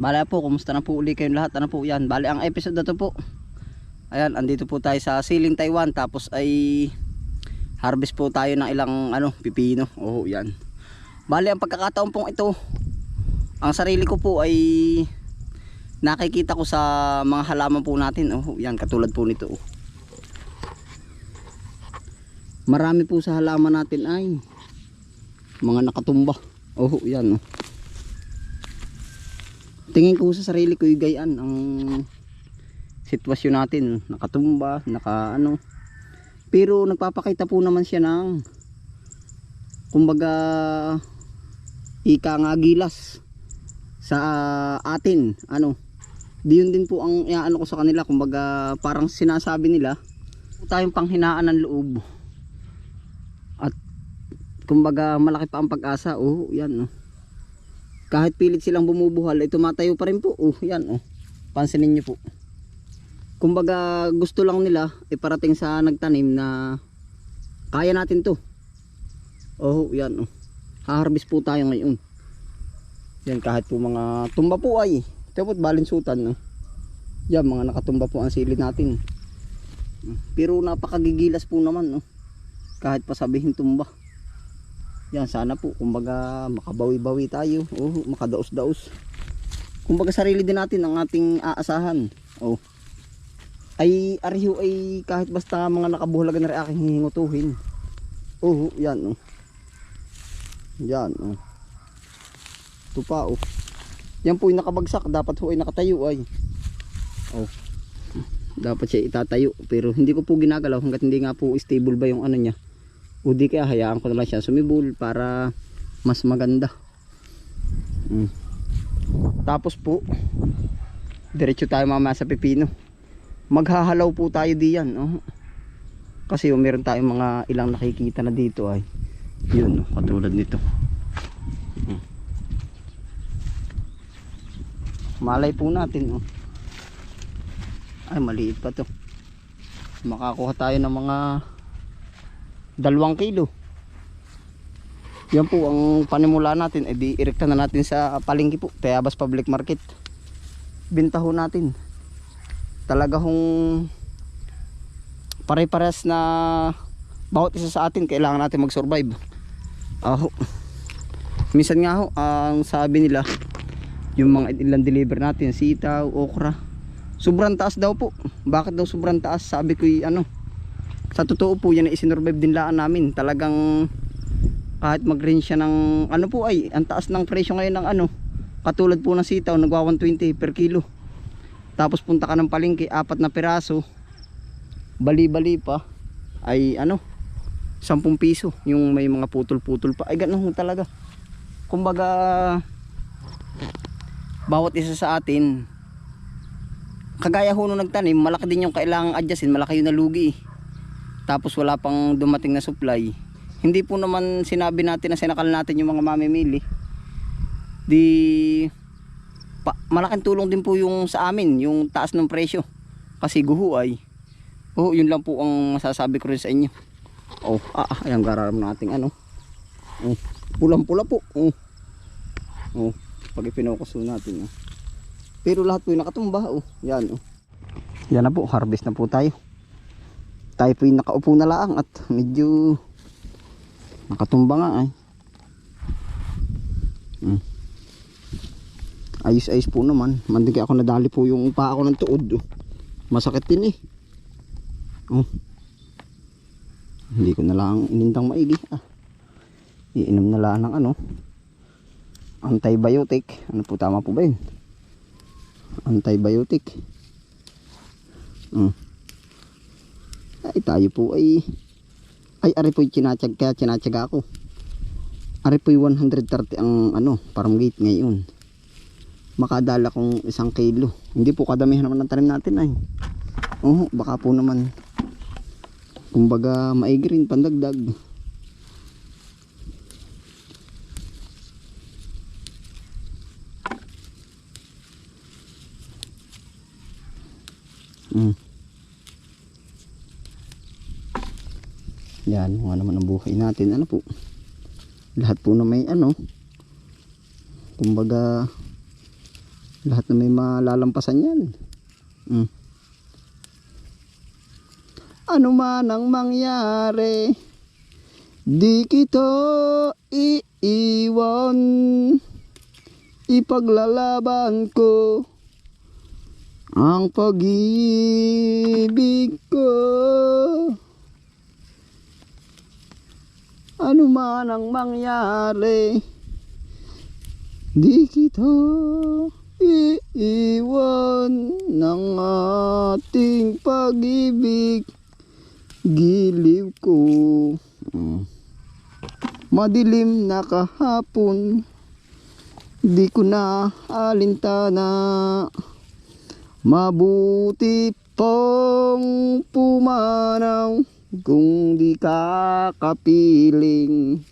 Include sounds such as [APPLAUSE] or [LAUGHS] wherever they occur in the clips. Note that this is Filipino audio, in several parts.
Bale po, kumusta na po uli kayong lahat? Ano po yan? Bale, ang episode na to po. Ayan, andito po tayo sa Siling Taiwan. Tapos ay harvest po tayo ng ilang ano, pipino. Oh, yan. Bale, ang pagkakataon pong ito, ang sarili ko po ay nakikita ko sa mga halaman po natin. Oh, yan, katulad po nito. Oh. Marami po sa halaman natin ay mga nakatumba. Oh, yan. Oh. Tingin ko sa sarili ko yung gayaan ang sitwasyon natin. Nakatumba, naka ano. Pero nagpapakita po naman siya ng kumbaga ika nga gilas sa atin. Ano, diyon din po ang iaano ko sa kanila. Kumbaga parang sinasabi nila tayong panghinaan ng loob. At kumbaga malaki pa ang pag-asa. Oh, yan oh kahit pilit silang bumubuhal ay tumatayo pa rin po. Oh yan oh. Pansinin niyo po. Kumbaga gusto lang nila iparating sa nagtanim na kaya natin to. Oh yan oh. Haharbis po tayo ngayon. Yan kahit po mga tumba po ay po balinsutan no yan mga nakatumba po ang silid natin. Pero napakagigilas po naman no kahit pa sabihin tumba yan sana po kumbaga makabawi-bawi tayo. Oh, makadaos-daos. Kumbaga sarili din natin ang ating aasahan. Oh. Ay ariho ay kahit basta mga nakabuhalagan na rin aking hihingutuhin. Oh, yan oh. Yan oh. Ito pa oh. Yan po yung nakabagsak, dapat ho ay nakatayo ay. Oh. Dapat siya itatayo pero hindi ko po ginagalaw hangga't hindi nga po stable ba yung ano niya o di kaya hayaan ko na lang siya sumibol para mas maganda mm. tapos po diretso tayo mamaya sa pepino maghahalaw po tayo diyan oh. kasi oh, meron tayong mga ilang nakikita na dito ay yun oh, katulad nito mm. malay po natin oh. ay maliit pa to makakuha tayo ng mga dalawang kilo. Yan po ang panimula natin eh di irekta na natin sa palengke po Tayabas Public Market. Binta ho natin. Talaga hong pare-pares na bawat isa sa atin kailangan natin mag survive aho minsan nga ho ang sabi nila yung mga ilang deliver natin sitaw, okra. Sobrang taas daw po. Bakit daw sobrang taas? Sabi ko ano sa totoo po yan isinurvive din laan namin. Talagang kahit mag range siya ng ano po ay ang taas ng presyo ngayon ng ano katulad po ng sitaw nagwa 120 per kilo. Tapos punta ka ng palengke apat na piraso bali bali pa ay ano 10 piso yung may mga putol putol pa. Ay ganun talaga. Kumbaga bawat isa sa atin kagaya ho nung nagtanim malaki din yung kailangang adjustin malaki yung nalugi eh tapos wala pang dumating na supply hindi po naman sinabi natin na sinakal natin yung mga mamimili. Di pa, malaking tulong din po yung sa amin yung taas ng presyo. Kasi guho ay oh yun lang po ang masasabi ko rin sa inyo. Oh ah, ah gararam nating ano. Oh, pulang pula po. Oh, oh pag ipinokus natin oh. pero lahat po yung nakatumba oh. Yan oh. Yan na po harvest na po tayo tayo po yung nakaupo na lang at medyo nakatumba nga ay hmm. ayos ayos po naman mandig ako nadali po yung pa ako ng tuod oh. masakit din eh oh. hindi ko na lang inindang maigi ah. iinom na lang ng ano antibiotic ano po tama po ba yun antibiotic hmm ay tayo po ay ay ari po chinachag kaya chinachag ako. Ari po 130 ang ano parang gate ngayon. Makadala kong isang kilo. Hindi po kadamihan naman ng tanim natin ay. Oh baka po naman kumbaga maigi rin pandagdag. Mm. Yan mga naman ang buhay natin ano po lahat po na may ano kumbaga Lahat na may malalampasan yan. Mm. Ano man ang mangyari, di kita iiwan. Ipaglalaban ko ang pag-ibig ko. Ano man ang mangyari, di kita iiwan ng ating pag-ibig. Giliw ko. Madilim na kahapon, di ko na alintana. Mabuti pong pumanaw kung di ka kapiling.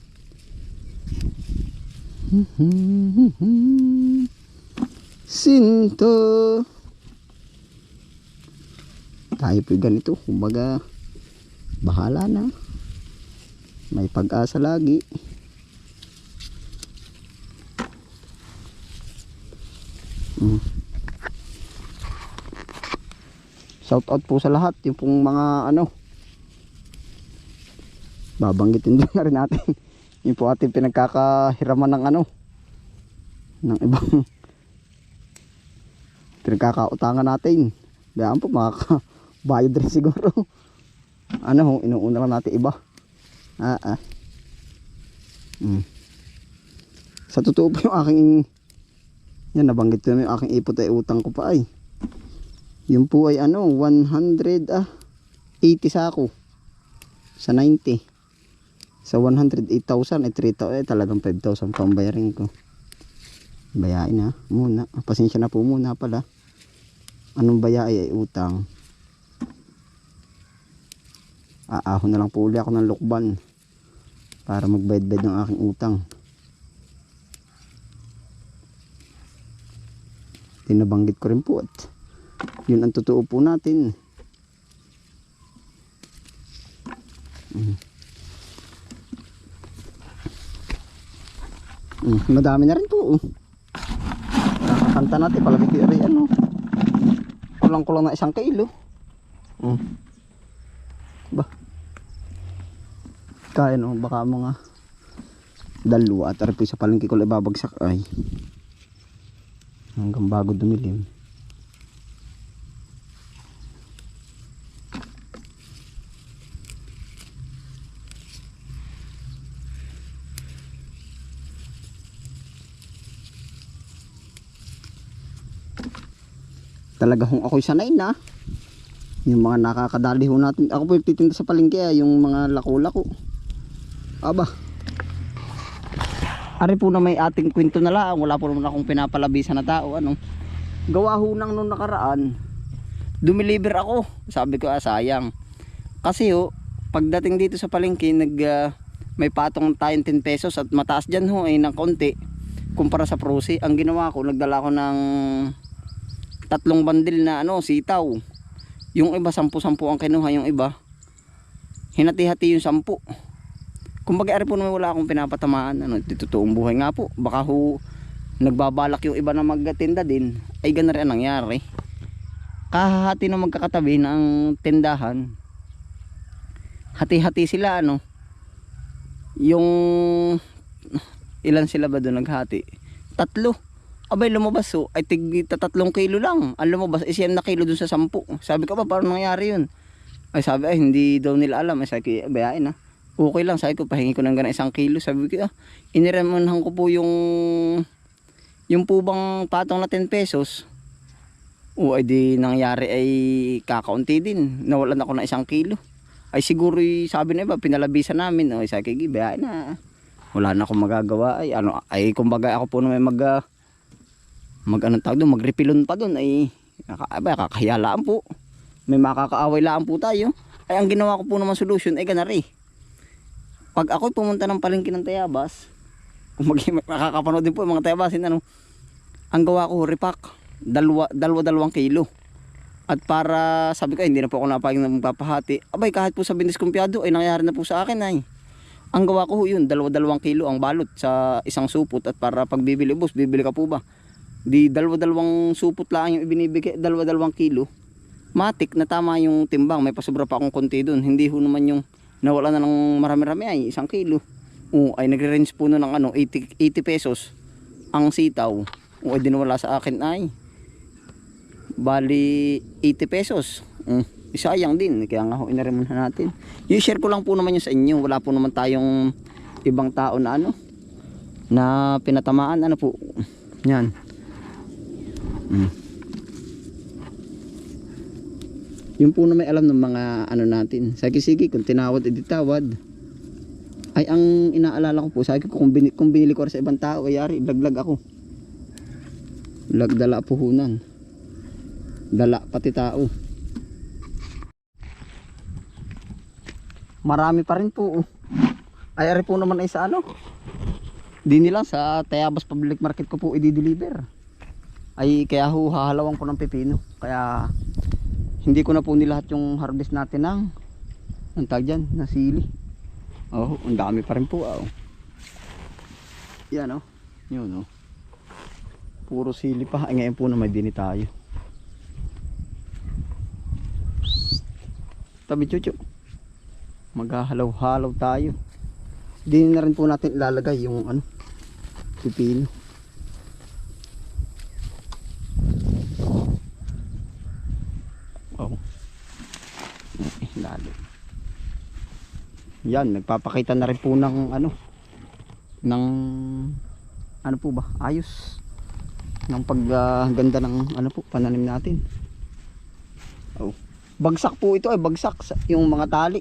Sinto. Tayo po ganito, kumbaga bahala na. May pag-asa lagi. Mm. Shout out po sa lahat, yung pong mga ano. Babanggitin din [LAUGHS] na rin natin. Yung po ating pinagkakahiraman ng ano. Ng ibang [LAUGHS] pinagkakautangan natin. Bayaan po makakabayad rin siguro. [LAUGHS] Ano, inuuna lang natin iba. Ah, ah. Mm. Sa totoo po yung aking yan nabanggit ko na yung aking ipot ay utang ko pa ay. Yun po ay ano 100 ah 80 sa ako. Sa 90. Sa 108,000 ay 3,000 eh talagang 5,000 pang bayarin ko. Bayain na muna. Pasensya na po muna pala. Anong bayay ay utang. Aahon na lang po uli ako ng lukban para magbayad-bayad ng aking utang. Tinabanggit ko rin po at yun ang totoo po natin. Mm. Mm, madami na rin po. oh. Kakakanta natin palagi ko rin ano. Kulang-kulang na isang kilo. Mm. Ba. Kaya no, baka mga dalawa at sa palengke ko ibabagsak ay hanggang bago dumilim. Talaga hong ako'y sanay na. Yung mga nakakadali ho natin. Ako po yung titinda sa palengke ah, yung mga lako-lako. Aba. Ari po na may ating kwento na lang. Wala po naman akong pinapalabisan na tao. Ano. Gawa ho nang nung nakaraan. Dumiliver ako. Sabi ko ah sayang. Kasi ho, pagdating dito sa palengke, nag, ah, may patong tayong 10 pesos at mataas dyan ho ay ng konti. Kumpara sa prosi. Ang ginawa ko, nagdala ko ng tatlong bandil na ano, sitaw. Yung iba, sampu-sampu ang kinuha yung iba. Hinati-hati yung sampu. Kumbaga, ari po naman wala akong pinapatamaan. Ano, totoong buhay nga po. Baka ho, nagbabalak yung iba na magtinda din. Ay, ganun rin ang nangyari. Kahahati na magkakatabi ng tindahan. Hati-hati sila, ano. Yung, ilan sila ba doon naghati? Tatlo. Abay lumabas so, ay tig tatlong kilo lang. Ang lumabas, ay siyam na kilo dun sa sampu. Sabi ko ba, paano nangyari yun? Ay sabi, ay hindi daw nila alam. Ay sabi ko, "Eh, bayain na. Okay lang, sabi ko, pahingi ko ng gana isang kilo. Sabi ko, ah, iniramanhan ko po yung yung po bang patong na 10 pesos. O ay di nangyari ay kakaunti din. Nawalan ako ng isang kilo. Ay siguro sabi na iba, pinalabisan namin. O sabi ko, bayain na. Wala na akong magagawa. Ay, ano, ay kumbaga ako po na may mag ah, mag anong tawag doon, magrepilon pa doon ay kakaabay, kakahiyalaan po. May makakaaway po tayo. Ay ang ginawa ko po naman solution ay ganari. Pag ako pumunta ng palengke ng Tayabas, kung mag [LAUGHS] makakapanood din po yung mga Tayabasin ano, ang gawa ko repack, dalawa, dalawa dalawang kilo. At para sabi ko, hindi na po ako napagin na magpapahati. Abay, kahit po sa bindiskumpiyado, ay nangyari na po sa akin ay. Ang gawa ko yun, dalawa dalawang kilo ang balot sa isang supot at para pag bibili bus, bibili ka po ba? Di dalawa-dalawang supot lang yung ibinibigay, dalawa-dalawang kilo. Matik na tama yung timbang. May pasobra pa akong konti dun. Hindi ho naman yung nawala na ng marami-rami ay isang kilo. O ay nagre-range po nun ng ano, 80, 80 pesos ang sitaw. O ay dinawala sa akin ay bali 80 pesos. Mm. Sayang din. Kaya nga ho, inarin muna natin. Yung share ko lang po naman yun sa inyo. Wala po naman tayong ibang tao na ano na pinatamaan. Ano po. Yan. Mm. Yung po na may alam ng mga ano natin. Sige sige kung tinawad edi tawad. Ay ang inaalala ko po, sabi ko kung binili, kung binili ko sa ibang tao, ay yari, laglag ako. Lagdala puhunan. Dala pati tao. Marami pa rin po. oh. Ay ari po naman ay sa ano? Di nila sa Tayabas Public Market ko po i-deliver. Ay kaya ho hahalawan ko ng pepino. Kaya hindi ko na po nilahat yung harvest natin ng ang tag dyan, na sili. Oh, ang dami pa rin po. Oh. Yan oh. Yun oh. Puro sili pa. Ay ngayon po na may dini tayo. Tabi chuchu. Maghahalaw-halaw tayo. Din na rin po natin ilalagay yung ano, pipino. Oh. Eh, Lalo. Yan, nagpapakita na rin po ng ano, ng ano po ba, ayos ng pagganda ng ano po, pananim natin. Oh. Bagsak po ito ay bagsak sa yung mga tali.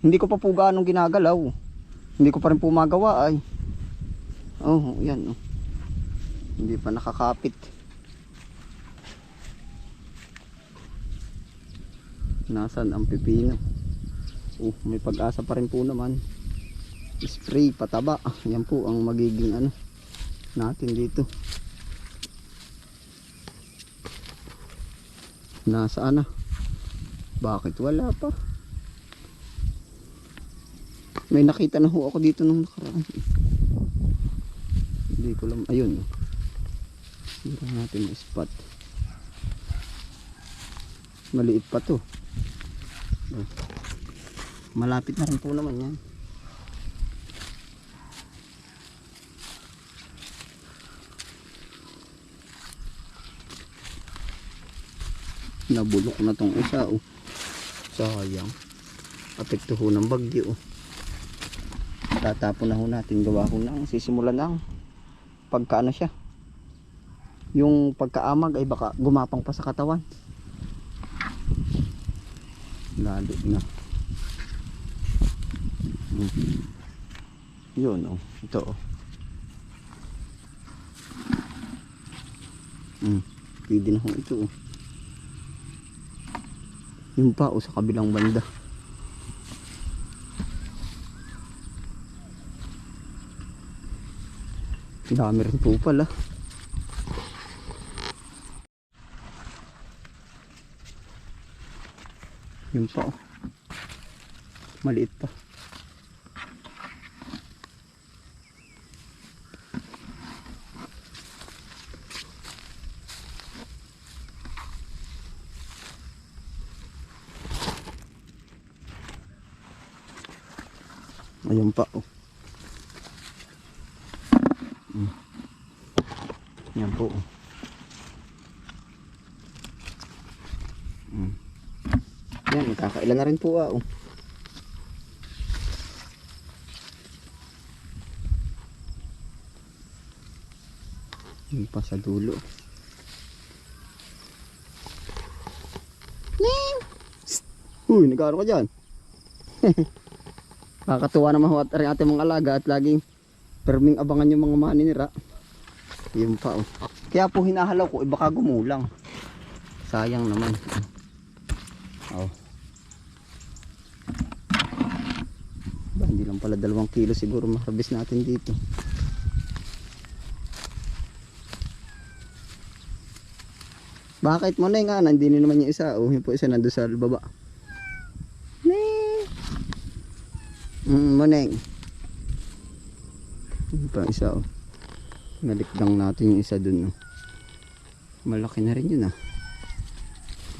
Hindi ko pa po gaanong ginagalaw. Hindi ko pa rin po magawa ay. Oh, yan oh. Hindi pa nakakapit. Nasaan ang pipino? Oh, may pag-asa pa rin po naman. Spray pataba. Yan po ang magiging ano natin dito. Nasaan na? Bakit wala pa? May nakita na ho ako dito nung nakaraan. Hindi ko lang. Ayun. Hindi natin yung spot. Maliit pa to. Oh. Malapit na rin po naman yan. Nabulok na tong isa oh. Sayang. Apekto ho ng bagyo oh. Tatapon na ho natin gawa ko ng sisimulan ng pagkaano siya. Yung pagkaamag ay baka gumapang pa sa katawan. Lalo na. Mhm. Yun oh. Ito oh. Mm. Pwede na ho ito oh. Yung pa oh, sa kabilang banda. Dami rin po pala. Yun pa oh. Maliit pa. Ayun pa oh. Mm. Yan po. oh. Mm. Yan, kakailan na rin po ah. Oh. Yung pa sa dulo. Uy, nagkano ka dyan? [LAUGHS] Nakakatuwa naman ho at rin ating mga alaga at laging perming abangan yung mga maninira. Yun pa oh. Kaya po hinahalaw ko, eh baka gumulang. Sayang naman. Oh. Ba, hindi lang pala dalawang kilo siguro maharbis natin dito. Bakit mo na nga? Nandini naman yung isa. Oh, yung po isa nandun sa baba. Mm, Moneng. Yung pa isa oh. Nalikdang natin yung isa dun oh. Malaki na rin yun ah.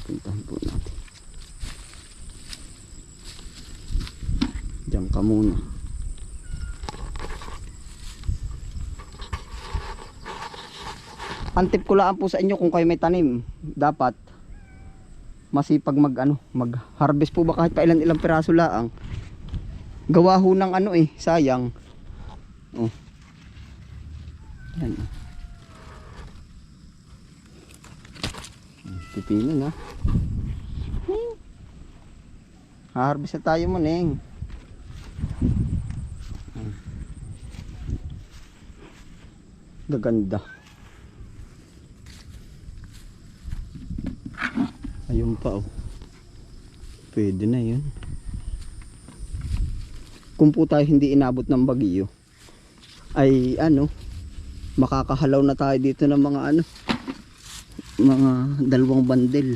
Puntahan po natin. Diyan ka muna. Ang tip ko lang po sa inyo kung kayo may tanim, dapat masipag mag ano, mag harvest po ba kahit pa ilan ilang piraso laang. Gawa ho ng ano eh, sayang. Oh. Yan. Hmm, Pipino na. Hmm. Harvest na tayo mo, Neng. Hmm. Gaganda. Ayun pa oh. Pwede na yun. Kung po tayo hindi inabot ng bagyo, ay ano, makakahalaw na tayo dito ng mga ano, mga dalawang bandel.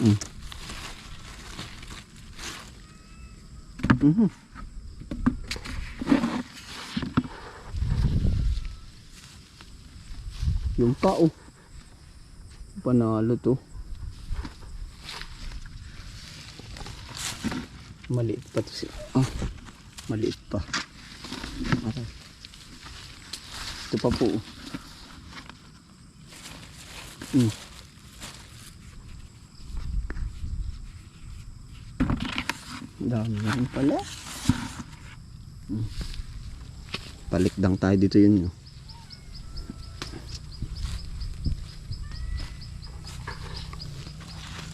Mm. Mhm. Yung pa oh. Panalo to. Maliit pa to si Ah, maliit pa. Ito pa po. oh. Hmm. Dami rin pala. Hmm. Palikdang tayo dito yun. oh.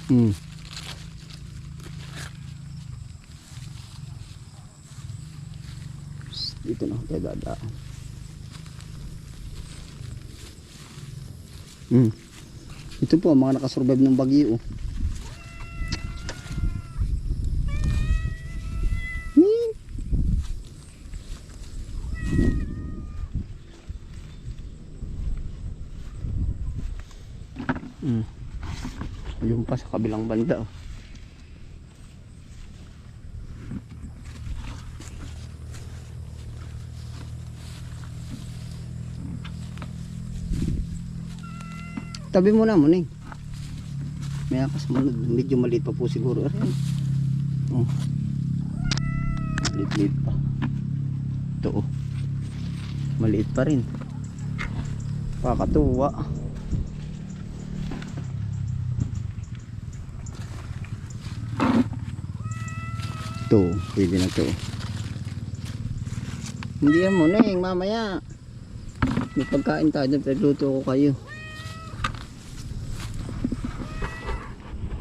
Hmm. Dito na tayo dadaan. Hmm. Ito po mga nakasurvive ng bagyo. oh. Hmm. Hmm. Yung pa sa kabilang banda. oh. Tabi mo na mo ning. May akas mo medyo maliit pa po siguro. Aray. Oh. Maliit pa. Ito oh. Maliit pa rin. Pakatuwa. Ito, pwede na to. Hindi yan mo ning, mamaya. May pagkain tayo, nagluto ko kayo.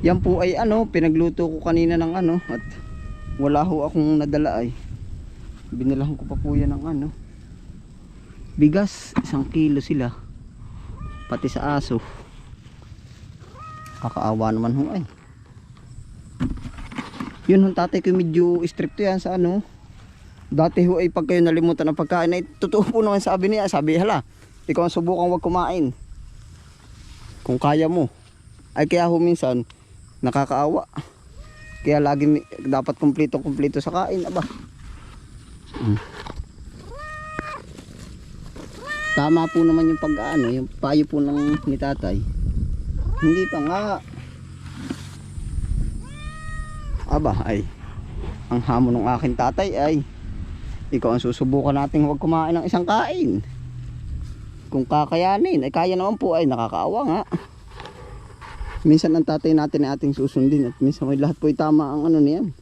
Yan po ay ano, pinagluto ko kanina ng ano at wala ho akong nadala ay. Binilahan ko pa po yan ng ano. Bigas, isang kilo sila. Pati sa aso. Kakaawa naman ho ay. Yun ang tatay ko medyo stricto yan sa ano. Dati ho ay pag kayo nalimutan ng pagkain ay totoo po naman sabi niya. Sabi hala, ikaw ang subukan wag kumain. Kung kaya mo. Ay kaya ho minsan nakakaawa. Kaya lagi dapat kumpleto kumpleto sa kain aba. Mm. Tama po naman yung pag-ano, yung payo po ng ni tatay. Hindi pa nga. Aba ay ang hamon ng aking tatay ay ikaw ang susubukan natin huwag kumain ng isang kain. Kung kakayanin, ay kaya naman po ay nakakaawa nga minsan ang tatay natin ay ating susundin at minsan may lahat po tama ang ano niyan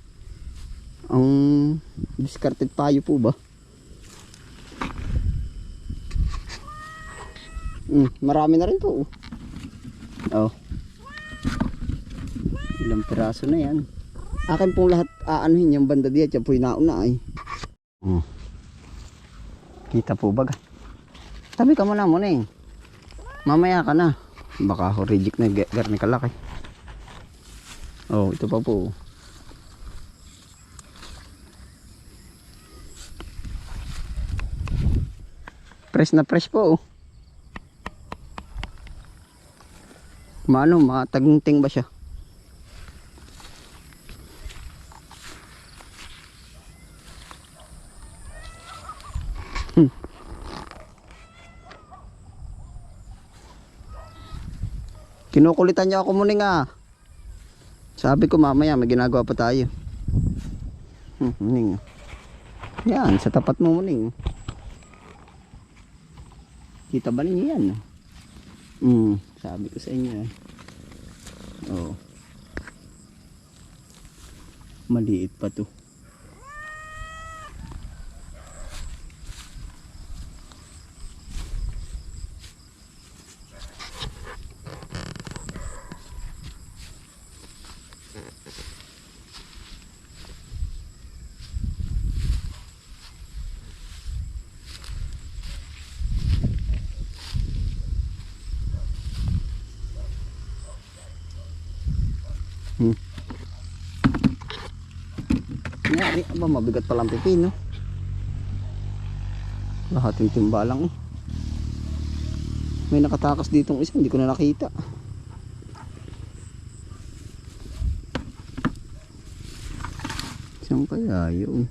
ang discarded payo po ba? Mm, marami na rin po. Oh. Ilang piraso na yan. Akin pong lahat aanuhin yung banda diyan yan po yung nauna ay. Oh. kita po baga tabi ka muna muna eh mamaya ka na baka ako reject na ga- garni kalaki. Oh ito pa po. Fresh na fresh po. Maano matagunting ba siya Kinukulitan niyo ako muning ah. Sabi ko mamaya may ginagawa pa tayo. Hmm, muning. Yan, sa tapat mo muning. Kita ba ninyo yan? Hmm, sabi ko sa inyo eh. Oo. Maliit pa to. Nangyari, aba mabigat palang pipino. Lahating timba lang eh. May nakatakas ditong isa, hindi ko na nakita. Saan kaya yun?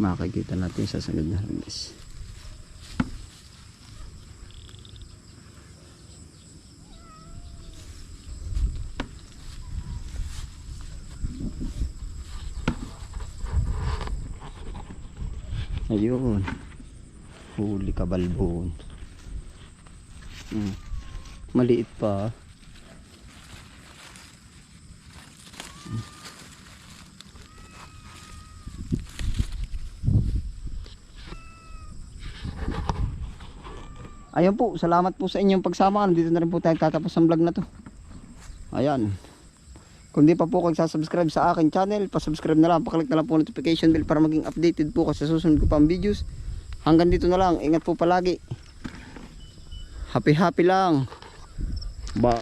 Makikita natin sa sunod na harvest. Ayun. Huli ka balbon. Hmm. Maliit pa. Hmm. Ayun po, salamat po sa inyong pagsama. Dito na rin po tayo tatapos ang vlog na to. Ayan. Kung di pa po kayo subscribe sa akin channel, pa-subscribe na lang, paklik na lang po notification bell para maging updated po kasi susunod ko pa ang videos. Hanggang dito na lang, ingat po palagi. Happy happy lang. Ba